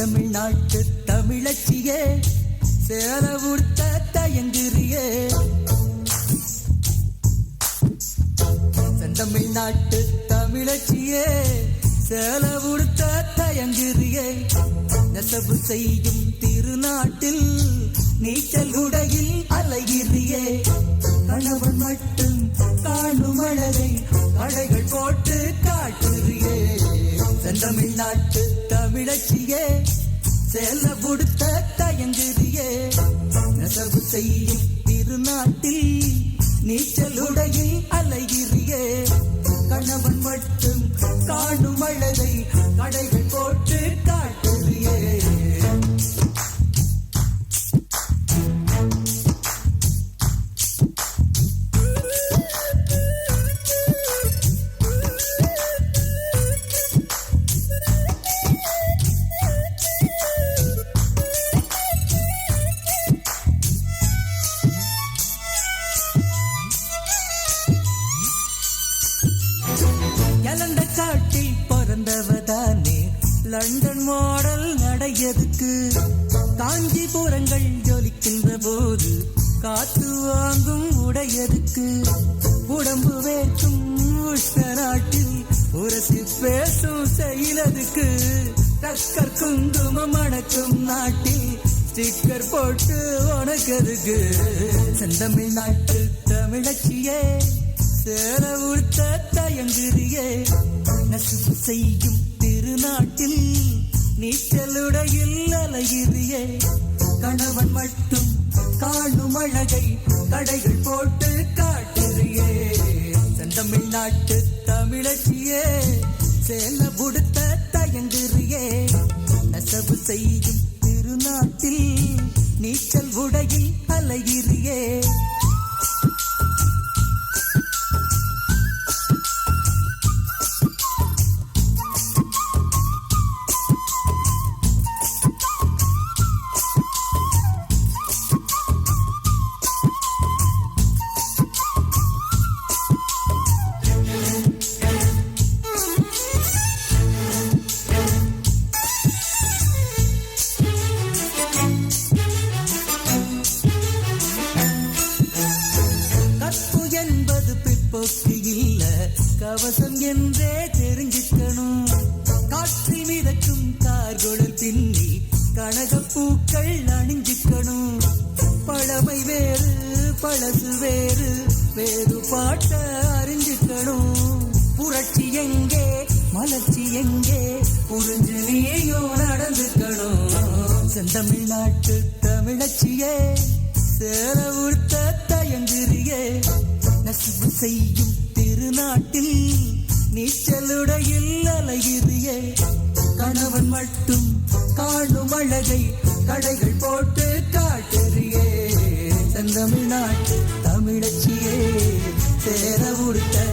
தமிழ்நாட்டு தமிழச்சியே சேல தயங்குறியே தமிழ்நாட்டு தமிழச்சியே சேலவுடுத்த தயங்குறியே நெசவு செய்யும் திருநாட்டில் நீச்சல் உடையில் அலைகிறியே. கணவன் மட்டும் காணும் அழகை அடைகள் போட்டு காட்டுறியே. செந்தமிழ்நாட்டு தமிழச்சியே சேல கொடுத்த தயங்குறியே. நெசவு செய்யும் திருநாட்டில் நீச்சலுடையில் அலை எலந்த காட்டில் பிறந்தவதானே? லண்டன் மாடல் நடையதுக்கு காஞ்சிபுரங்கள் ஜொலிக்கின்ற போது காத்து வாங்கும் உடையதுக்கு உடம்பு வேற்றும் உஷ்ண நாட்டில் உரசி பேசும் செயலதுக்கு டக்கர் குங்குமம் அணக்கும் நாட்டில் ஸ்டிக்கர் போட்டு உனக்கு செந்தமிழ் நாட்டு தமிழச்சியே. சேர உடுத்த தயங்குறியே. நசுப்பு செய்யும் திருநாட்டில் நீச்சலுடையில் அலைகிறியே கணவன் மட்டும் காணும் அழகை கடைகள் போட்டு காட்டுறியே. செந்தமிழ் தமிழச்சியே சேல உடுத்த தயங்குறியே. நெசவு செய்யும் திருநாட்டில் நீச்சல் உடையில் அலைகிறியே கவசம் என்றே தெரிஞ்சிக்கணும் காற்றில் மிதக்கும் கார்குழல் பின்னி கனகப்பூக்கள் அணிஞ்சிக்கணும். பழமை வேறு பழசு வேறு வேறு பாட்ட அறிஞ்சிக்கணும். புரட்சி எங்கே மலர்ச்சி எங்கே புரிஞ்சு நீயும் நடந்துக்கணும். செந்தமிழ்நாட்டு தமிழச்சியே சேர உடுத்த தயங்குறியே. நசுவு செய்யும் திருநாட்டில் நீச்சலுடையில் அலைகிறியே கணவன் மட்டும் காணும் அழகை கடைகள் போட்டு காட்டுறியே. தமிழ்நாட்டு தமிழச்சியே சேர உடுத்த